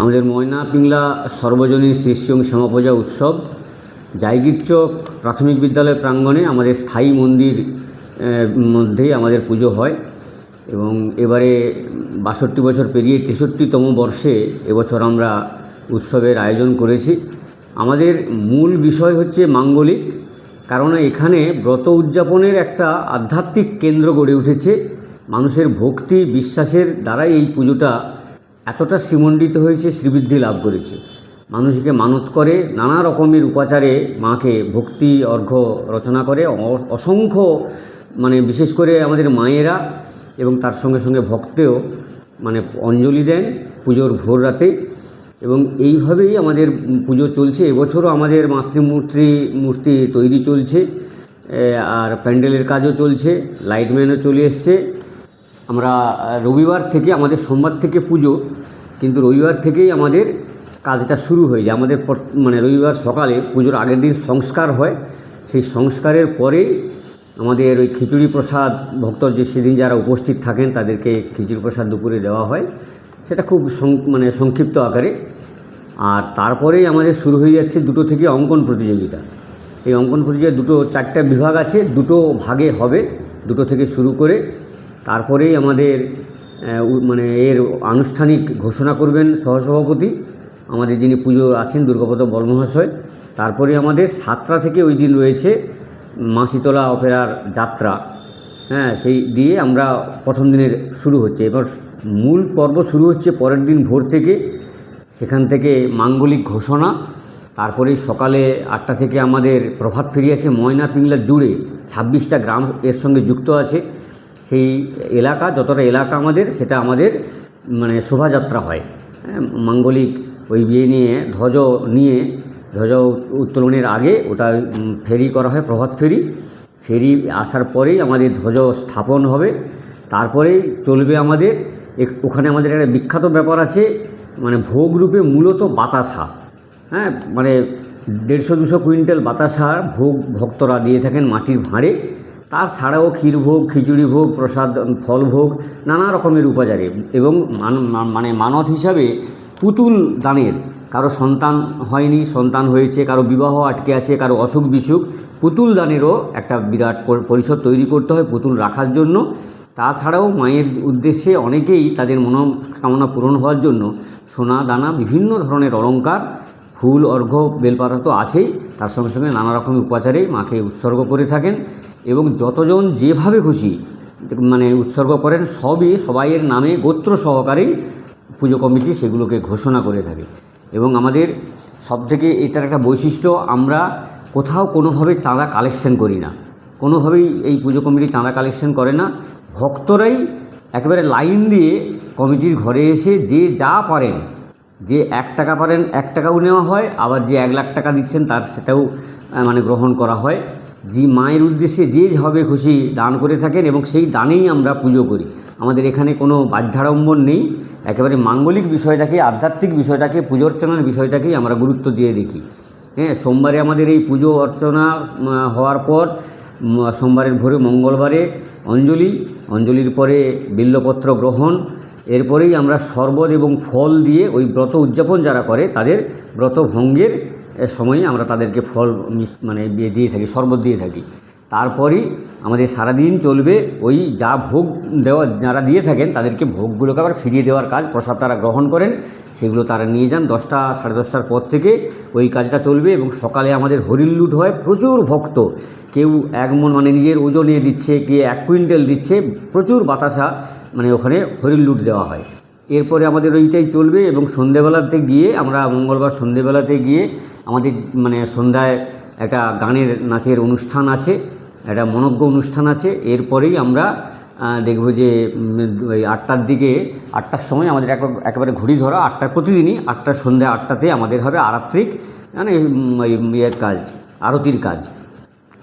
আমাদের ময়না পিংলা সর্বজনীন শ্রীশ্রী শ্যামাপূজা উৎসব। জায়গির চক প্রাথমিক বিদ্যালয় প্রাঙ্গণে আমাদের স্থায়ী মন্দির মধ্যেই আমাদের পুজো হয় এবং এবারে বাষট্টি বছর পেরিয়ে তেষট্টিতম বর্ষে এবছর আমরা উৎসবের আয়োজন করেছি। আমাদের মূল বিষয় হচ্ছে মাঙ্গলিক কারণ এখানে ব্রত উদযাপনের একটা আধ্যাত্মিক কেন্দ্র গড়ে উঠেছে। মানুষের ভক্তি, বিশ্বাসের দ্বারাই এই পুজোটা এতটা শ্রীমণ্ডিত হয়েছে, শ্রীবৃদ্ধি লাভ করেছে। মানুষকে মানত করে, নানা রকমের উপাচারে মাকে ভক্তি, অর্ঘ্য রচনা করে অসংখ্য মানে বিশেষ করে আমাদের মায়েরা এবং তার সঙ্গে সঙ্গে ভক্তেও মানে অঞ্জলি দেন পুজোর ভোর রাতে। এবং এইভাবেই আমাদের পুজো চলছে। এবছরও আমাদের মাতৃমূর্তি, মূর্তি তৈরি চলছে। আর প্যান্ডেলের কাজও চলছে। লাইটম্যানও চলে এসছে। আমরা রবিবার থেকে আমাদের সোমবার থেকে পুজো, কিন্তু রবিবার থেকেই আমাদের কাজটা শুরু হয়ে যায়। আমাদের মানে রবিবার সকালে পুজোর আগের দিন সংস্কার হয়। সেই সংস্কারের পরেই আমাদের ওই খিচুড়ি প্রসাদ ভক্ত যে সেদিন যারা উপস্থিত থাকেন তাদেরকে খিচুড়ি প্রসাদ দুপুরে দেওয়া হয়। সেটা খুব মানে সংক্ষিপ্ত আকারে। আর তারপরেই আমাদের শুরু হয়ে যাচ্ছে দুটো থেকে অঙ্কন প্রতিযোগিতা। এই অঙ্কন প্রতিযোগিতা দুটো, চারটা বিভাগ আছে, দুটো ভাগে হবে, দুটো থেকে শুরু করে তারপরেই আমাদের মানে এর আনুষ্ঠানিক ঘোষণা করবেন সহসভাপতি, আমাদের যিনি পুজো আছেন দুর্গাপদ বলমহাশয় তারপরে আমাদের সাতটা থেকে ওই দিন রয়েছে মাসিতলা অপেরার যাত্রা। হ্যাঁ সেই দিয়ে আমরা প্রথম দিনের শুরু হচ্ছে। এবার মূল পর্ব শুরু হচ্ছে পরের দিন ভোর থেকে, সেখান থেকে মাঙ্গলিক ঘোষণা। তারপরে সকালে আটটা থেকে আমাদের প্রভাত ফেরি আছে, ময়না পিংলা জুড়ে। ছাব্বিশটা গ্রাম এর সঙ্গে যুক্ত আছে। সেই এলাকা যতটা এলাকা আমাদের সেটা আমাদের মানে শোভাযাত্রা হয়। হ্যাঁ, মাঙ্গলিক ওই বিয়ে নিয়ে ধ্বজ নিয়ে ধ্বজ উত্তোলনের আগে ওটা ফেরি করা হয় প্রভাত ফেরি। ফেরি আসার পরেই আমাদের ধ্বজ স্থাপন হবে। তারপরেই চলবে আমাদের ওখানে আমাদের একটা বিখ্যাত ব্যাপার আছে মানে ভোগ রূপে মূলত বাতাসা। হ্যাঁ মানে দেড়শো দুশো কুইন্টাল বাতাসা ভোগ ভক্তরা দিয়ে থাকেন মাটির ভাঁড়ে। তাছাড়াও ক্ষীরভোগ খিচুড়ি ভোগ, প্রসাদ, ফল ভোগ, নানা রকমের উপাচারে এবং মান- মানে মানত হিসাবে পুতুল দানের। কারও সন্তান হয়নি, সন্তান হয়েছে, কারও বিবাহ আটকে আছে, কারও অসুখ বিসুখ, পুতুল দানেরও একটা বিরাট পর- পরিষদ তৈরি করতে হয় পুতুল রাখার জন্য। তাছাড়াও মায়ের উদ্দেশ্যে অনেকেই তাদের মনোকামনা পূরণ হওয়ার জন্য সোনা, দানা, বিভিন্ন ধরনের অলংকার, ফুল, অর্ঘ্য, বেলপাতা তো আছেই, তার সঙ্গে সঙ্গে নানা রকমের উপাচারে মাকে উৎসর্গ করে থাকেন। এবং যতজন যেভাবে খুশি মানে উৎসর্গ করেন, সবই সবাইয়ের নামে গোত্র সহকারেই পুজো কমিটি সেগুলোকে ঘোষণা করে থাকে। এবং আমাদের সবথেকে এটার একটা বৈশিষ্ট্য, আমরা কোথাও কোনোভাবে চাঁদা কালেকশন করি না। কোনোভাবেই এই পুজো কমিটি চাঁদা কালেকশন করে না। ভক্তরাই একেবারে লাইন দিয়ে কমিটির ঘরে এসে যে যা পারেন, যে এক টাকা পারেন, এক টাকাও নেওয়া হয়, আবার যে এক লাখ টাকা দিচ্ছেন, তার সেটাও মানে গ্রহণ করা হয়। যে মায়ের উদ্দেশ্যে যে যেভাবে খুশি দান করে থাকেন এবং সেই দানেই আমরা পুজো করি। আমাদের এখানে কোনো বাহ্যাড়ম্বর নেই। একেবারে মাঙ্গলিক বিষয়টাকে, আধ্যাত্মিক বিষয়টাকে, পুজো অর্চনার বিষয়টাকেই আমরা গুরুত্ব দিয়ে দেখি। হ্যাঁ সোমবারে আমাদের এই পুজো অর্চনা হওয়ার পর সোমবারের ভোরে মঙ্গলবারে অঞ্জলি, অঞ্জলির পরে বিল্লপত্র গ্রহণ, এরপরেই আমরা শরবত এবং ফল দিয়ে ওই ব্রত উদযাপন যারা করে, তাদের ব্রত ভঙ্গের সময়ে আমরা তাদেরকে ফল মানে দিয়ে থাকি, শরবত দিয়ে থাকি। তারপরই আমাদের সারাদিন চলবে ওই যা ভোগ দেওয়া, যারা দিয়ে থাকেন তাদেরকে ভোগগুলোকে আবার ফিরিয়ে দেওয়ার কাজ, প্রসাদ তারা গ্রহণ করেন, সেগুলো তারা নিয়ে যান। দশটা, সাড়ে দশটার পর থেকে ওই কাজটা চলবে এবং সকালে আমাদের হরিল্লুট হয়। প্রচুর ভক্ত। কেউ এক মন মানে নিজের ওজনে দিচ্ছে কে এক কুইন্টাল দিচ্ছে। প্রচুর বাতাসা মানে ওখানে হরিল্লুট দেওয়া হয়। এরপরে আমাদের ওইটাই চলবে এবং সন্ধেবেলাতে গিয়ে আমরা মঙ্গলবার সন্ধেবেলাতে গিয়ে আমাদের মানে সন্ধ্যায় একটা গানের নাচের অনুষ্ঠান আছে, একটা মনজ্ঞ অনুষ্ঠান আছে। এরপরেই আমরা দেখব যে ওই আটটার দিকে, আটটার সময় আমাদের এক- একেবারে ঘড়ি ধরা আটটার প্রতিদিনই আটটার সন্ধ্যা আটটাতে আমাদের হবে আরাত্রিক মানে ইয়ের কাজ, আরতির কাজ।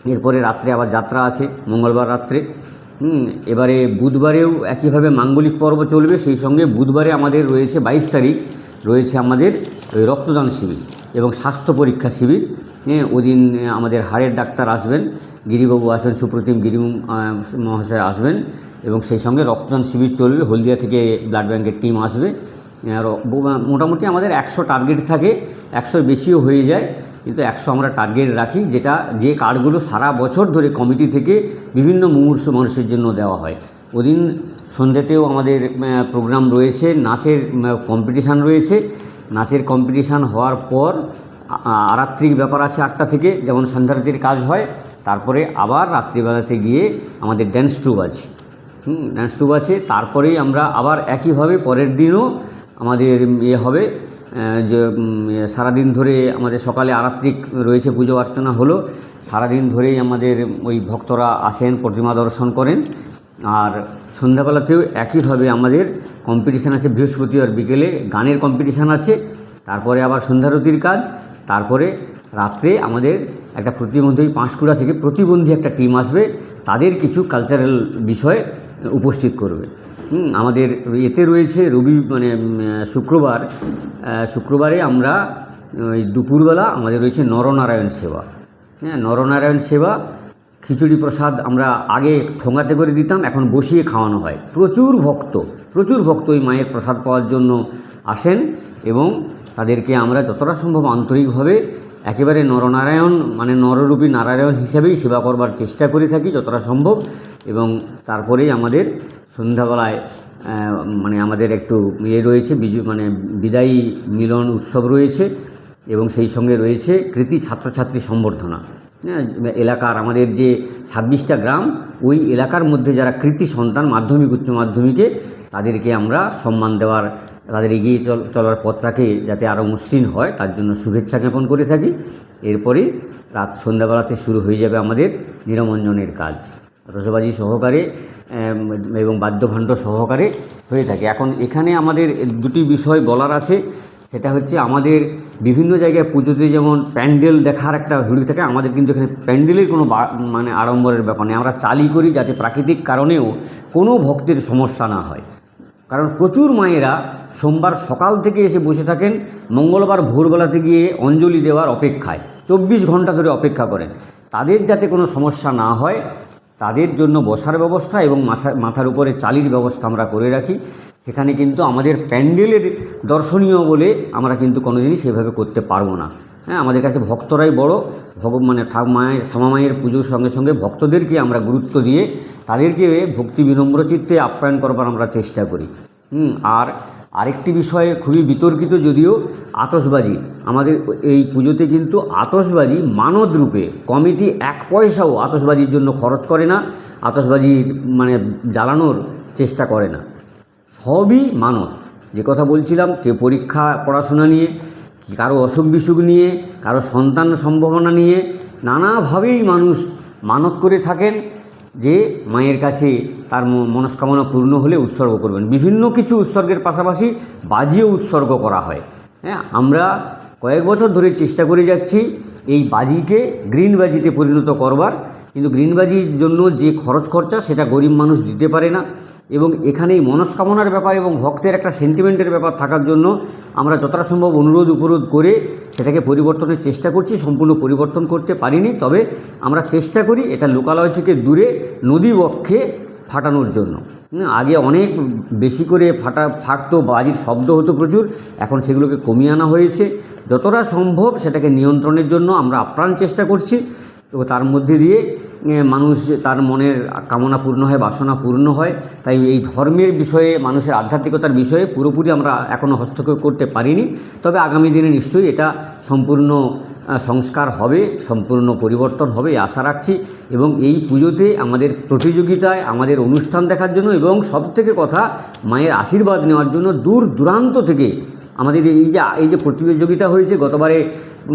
এরপরে রাত্রে আবার যাত্রা আছে, মঙ্গলবার রাত্রে। এবারে বুধবারেও একইভাবে মাঙ্গলিক পর্ব চলবে, সেই সঙ্গে বুধবারে আমাদের রয়েছে বাইশ তারিখ, রয়েছে আমাদের ওই রক্তদান শিবির এবং স্বাস্থ্য পরীক্ষা শিবির। হ্যাঁ ওদিন আমাদের হাড়ের ডাক্তার আসবেন, গিরিবাবু আসবেন, সুপ্রতিম গিরি মহাশয় আসবেন এবং সেই সঙ্গে রক্তদান শিবির চলবে, হলদিয়া থেকে ব্লাড ব্যাংকের টিম আসবে। মোটামুটি আমাদের একশো টার্গেট থাকে, একশোর বেশিও হয়ে যায়, কিন্তু একশো আমরা টার্গেট রাখি, যেটা যে কার্ডগুলো সারা বছর ধরে কমিটি থেকে বিভিন্ন মুমূর্ষ মানুষের জন্য দেওয়া হয়। ওদিন সন্ধ্যেতেও আমাদের প্রোগ্রাম রয়েছে, নাচের কম্পিটিশান রয়েছে। নাচের কম্পিটিশান হওয়ার পর আরাত্রিক ব্যাপার আছে আটটা থেকে, যেমন সন্ধ্যারতির কাজ হয়, তারপরে আবার রাত্রিবেলাতে গিয়ে আমাদের ড্যান্স ট্রুপ আছে। ড্যান্স ট্রুপ আছে, তারপরেই আমরা আবার একইভাবে পরের দিনও আমাদের ইয়ে হবে যে সারাদিন ধরে আমাদের সকালে আরাত্রিক রয়েছে পুজো অর্চনা হলো। সারাদিন ধরেই আমাদের ওই ভক্তরা আসেন, প্রতিমা দর্শন করেন। আর সন্ধ্যাবেলাতেও একইভাবে আমাদের কম্পিটিশান আছে বৃহস্পতিবার বিকেলে গানের কম্পিটিশান আছে। তারপরে আবার সন্ধ্যারতির কাজ। তারপরে রাত্রে আমাদের একটা প্রতিবন্ধী, পাঁশকুড়া থেকে প্রতিবন্ধী একটা টিম আসবে। তাদের কিছু কালচারাল বিষয় উপস্থিত করবে। হুম, আমাদের এতে রয়েছে রবি মানে শুক্রবার। শুক্রবারে আমরা ওই দুপুরবেলা আমাদের রয়েছে নরনারায়ণ সেবা। হ্যাঁ নরনারায়ণ সেবা খিচুড়ি প্রসাদ আমরা আগে ঠোঙাতে করে দিতাম এখন বসিয়ে খাওয়ানো হয়। প্রচুর ভক্ত প্রচুর ভক্ত ওই মায়ের প্রসাদ পাওয়ার জন্য আসেন এবং তাদেরকে আমরা যতটা সম্ভব আন্তরিকভাবে একেবারে নরনারায়ণ মানে নররূপী নারায়ণ হিসেবেই সেবা করবার চেষ্টা করে থাকি যতটা সম্ভব। এবং তারপরেই আমাদের সন্ধ্যাবেলায় মানে আমাদের একটু ইয়ে রয়েছে বিজু মানে বিদায়ী মিলন উৎসব রয়েছে এবং সেই সঙ্গে রয়েছে কৃতি ছাত্রছাত্রী সম্বর্ধনা। হ্যাঁ, এলাকার আমাদের যে ছাব্বিশটা গ্রাম ওই এলাকার মধ্যে যারা কৃতি সন্তান মাধ্যমিক উচ্চ মাধ্যমিকে তাদেরকে আমরা সম্মান দেওয়ার তাদের এগিয়ে চলার পথটাকে যাতে আরও মসৃণ হয় তার জন্য শুভেচ্ছা জ্ঞাপন করে থাকি। এরপরে রাত সন্ধ্যাবেলাতে শুরু হয়ে যাবে আমাদের নিরমঞ্জনের কাজ। রসবাজি সহকারে এবং বাদ্যভাণ্ড সহকারে হয়ে থাকে। এখন এখানে আমাদের দুটি বিষয় বলার আছে। সেটা হচ্ছে আমাদের বিভিন্ন জায়গায় পুজোতে যেমন প্যান্ডেল দেখার একটা হুড়ি থাকে, আমাদের কিন্তু এখানে প্যান্ডেলের কোনো মানে আড়ম্বরের ব্যাপার নেই। আমরা চালি করি যাতে প্রাকৃতিক কারণেও কোনো ভক্তের সমস্যা না হয়। কারণ প্রচুর মায়েরা সোমবার সকাল থেকে এসে বসে থাকেন, মঙ্গলবার ভোরবেলাতে গিয়ে অঞ্জলি দেওয়ার অপেক্ষায়। চব্বিশ ঘণ্টা ধরে অপেক্ষা করেন। তাদের যাতে কোনো সমস্যা না হয় তাদের জন্য বসার ব্যবস্থা এবং মাথা, মাথার উপরে চালির ব্যবস্থা আমরা করে রাখি। সেখানে কিন্তু আমাদের প্যান্ডেলের দর্শনীয় বলে আমরা কিন্তু কোনোদিনই সেভাবে করতে পারব না। হ্যাঁ আমাদের কাছে ভক্তরাই বড়। ভগ মানে মায়ের, শ্যামা মায়ের পুজোর সঙ্গে সঙ্গে ভক্তদেরকে আমরা গুরুত্ব দিয়ে তাদেরকে ভক্তি বিনম্র চিত্তে আপ্যায়ন করবার আমরা চেষ্টা করি। আর আরেকটি বিষয়ে খুবই বিতর্কিত যদিও আতসবাজি আমাদের এই পুজোতে কিন্তু আতসবাজি মানদ রূপে, কমিটি এক পয়সাও আতসবাজির জন্য খরচ করে না আতসবাজি মানে জ্বালানোর চেষ্টা করে না। সবই মানত যে কথা বলছিলাম, কে পরীক্ষা, পড়াশোনা নিয়ে কারও অসুখ বিসুখ নিয়ে, কারও সন্তান সম্ভাবনা নিয়ে, নানাভাবেই মানুষ মানত করে থাকেন যে মায়ের কাছে তার মনস্কামনা পূর্ণ হলে উৎসর্গ করবেন। বিভিন্ন কিছু উৎসর্গের পাশাপাশি বাজিয়ে উৎসর্গ করা হয়। হ্যাঁ আমরা কয়েক বছর ধরে চেষ্টা করে যাচ্ছি এই বাজিকে গ্রিন বাজিতে পরিণত করবার। কিন্তু গ্রিন বাজির জন্য যে খরচ খরচা, সেটা গরিব মানুষ দিতে পারে না। এবং এখানে মনস্কামনার ব্যাপার এবং ভক্তের একটা সেন্টিমেন্টের ব্যাপার থাকার জন্য আমরা যতটা সম্ভব অনুরোধ উপরোধ করে সেটাকে পরিবর্তনের চেষ্টা করছি, সম্পূর্ণ পরিবর্তন করতে পারিনি। তবে আমরা চেষ্টা করি এটা লোকালয় থেকে দূরে নদী বক্ষে ফাটানোর জন্য। আগে অনেক বেশি করে ফাটা, ফাটতো বাজির শব্দ হতো প্রচুর, এখন সেগুলোকে কমিয়ে আনা হয়েছে। যতটা সম্ভব সেটাকে নিয়ন্ত্রণের জন্য আমরা আপ্রাণ চেষ্টা করছি। তো তার মধ্যে দিয়ে মানুষ তার মনের কামনা পূর্ণ হয়, বাসনা পূর্ণ হয়। তাই এই ধর্মের বিষয়ে, মানুষের আধ্যাত্মিকতার বিষয়ে পুরোপুরি আমরা এখনও হস্তক্ষেপ করতে পারিনি। তবে আগামী দিনে নিশ্চয়ই এটা সম্পূর্ণ সংস্কার হবে, সম্পূর্ণ পরিবর্তন হবে, আশা রাখছি। এবং এই পুজোতে আমাদের প্রতিযোগিতায়, আমাদের অনুষ্ঠান দেখার জন্য এবং সবথেকে কথা, মায়ের আশীর্বাদ নেওয়ার জন্য দূর দূরান্ত থেকে আমাদের এই যে এই যে প্রতিযোগিতা হয়েছে, গতবারে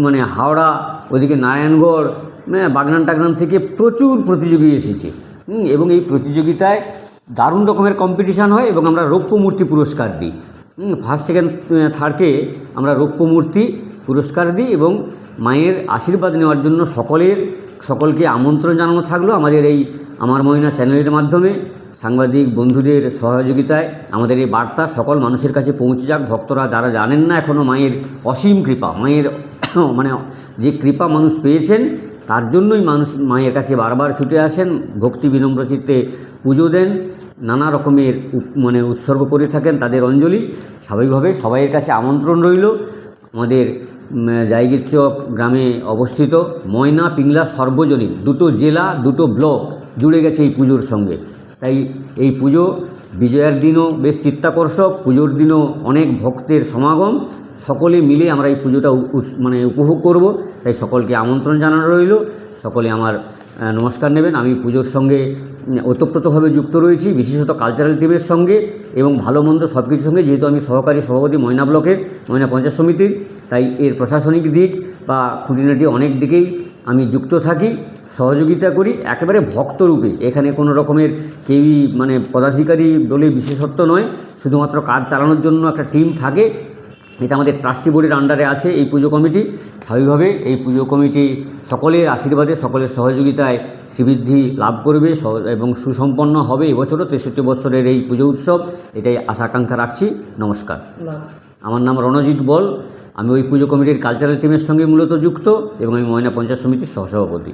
মানে হাওড়া, ওদিকে নারায়ণগড় হ্যাঁ বাগনান টাগনান থেকে প্রচুর প্রতিযোগী এসেছে। এবং এই প্রতিযোগিতায় দারুণ রকমের কম্পিটিশান হয় এবং আমরা রৌপ্য মূর্তি পুরস্কার দিই। ফার্স্ট সেকেন্ড থার্ডকে আমরা রৌপ্য মূর্তি পুরস্কার দিই এবং মায়ের আশীর্বাদ নেওয়ার জন্য সকলের, সকলকে আমন্ত্রণ জানানো থাকল আমাদের এই আমার মহিনা চ্যানেলের মাধ্যমে। সাংবাদিক বন্ধুদের সহযোগিতায় আমাদের এই বার্তা সকল মানুষের কাছে পৌঁছে যাক। ভক্তরা যারা জানেন না এখনও মায়ের অসীম কৃপা, মায়ের মানে যে কৃপা মানুষ পেয়েছেন, তার জন্যই মানুষ মায়ের কাছে বারবার ছুটে আসেন, ভক্তি বিনম্র চিত্তে পুজো দেন, নানা রকমের মানে উৎসর্গ করে থাকেন তাদের অঞ্জলি। স্বাভাবিকভাবে সবাইয়ের কাছে আমন্ত্রণ রইল। আমাদের জায়গির চক গ্রামে অবস্থিত ময়না পিংলা সর্বজনীন। দুটো জেলা, দুটো ব্লক জুড়ে গেছে এই পুজোর সঙ্গে। তাই এই পুজো বিজয়ার দিনও বেশ চিত্তাকর্ষক, পুজোর দিনও অনেক ভক্তের সমাগম। সকলে মিলে আমরা এই পুজোটা মানে উপভোগ করব। তাই সকলকে আমন্ত্রণ জানানো রইল। সকলে আমার নমস্কার নেবেন। আমি পুজোর সঙ্গে ওতপ্রোতভাবে যুক্ত রয়েছি, বিশেষত কালচারাল টিমের সঙ্গে এবং ভালো মন্দ সব কিছুর সঙ্গে, যেহেতু আমি সহকারী সভাপতি ময়না ব্লকের, ময়না পঞ্চায়েত সমিতির, তাই এর প্রশাসনিক দিক বা খুঁটিনাটি অনেক দিকেই আমি যুক্ত থাকি, সহযোগিতা করি, একেবারে ভক্তরূপে। এখানে কোনো রকমের কেউই মানে পদাধিকারী বলে বিশেষত্ব নয়, শুধুমাত্র কাজ চালানোর জন্য একটা টিম থাকে এটা আমাদের ট্রাস্টি বোর্ডের আন্ডারে আছে এই পুজো কমিটি। স্বাভাবিকভাবে এই পুজো কমিটি সকলের আশীর্বাদে সকলের সহযোগিতায় শ্রীবৃদ্ধি লাভ করবে এবং সুসম্পন্ন হবে এবছরও তেষট্টি বছরের এই পুজো উৎসব। এটাই আশা আকাঙ্ক্ষা রাখছি। নমস্কার। আমার নাম রণজিৎ বল। আমি ওই পুজো কমিটির কালচারাল টিমের সঙ্গে মূলত যুক্ত এবং আমি ময়না পঞ্চায়েত সমিতির সহসভাপতি।